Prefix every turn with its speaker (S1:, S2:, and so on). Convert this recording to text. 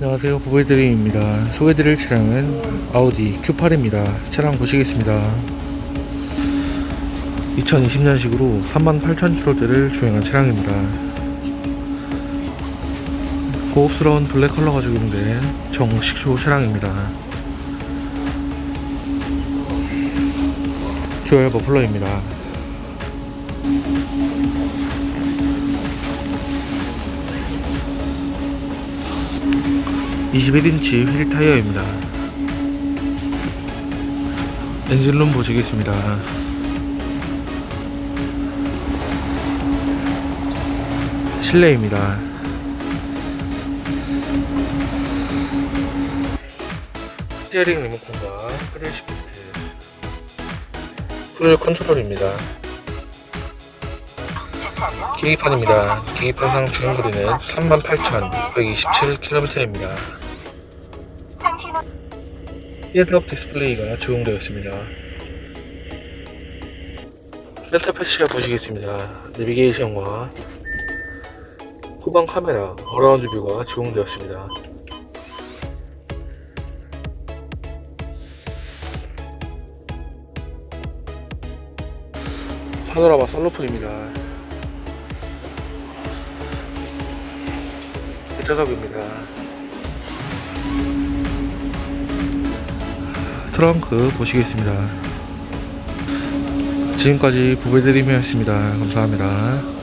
S1: 안녕하세요. 보배드림입니다. 소개드릴 차량은 아우디 Q8입니다. 차량 보시겠습니다. 2020년식으로 38,000km대를 주행한 차량입니다. 고급스러운 블랙 컬러가 적용된 정식초 차량입니다. 듀얼 버플러입니다 21인치 휠 타이어입니다. 엔진룸 보시겠습니다. 실내입니다. 스티어링 리모컨과 프릴 시프트 크루즈 컨트롤입니다. 계기판입니다. 계기판상 주행거리는 38,127km입니다. 헤드업 디스플레이가 적용되어 있습니다. 센터 패치가 보시겠습니다. 내비게이션과 후방 카메라, 어라운드 뷰가 적용되었습니다. 파노라마 썬루프입니다. 뒷좌석입니다. 트렁크 보시겠습니다. 지금까지 부배드림이었습니다. 감사합니다.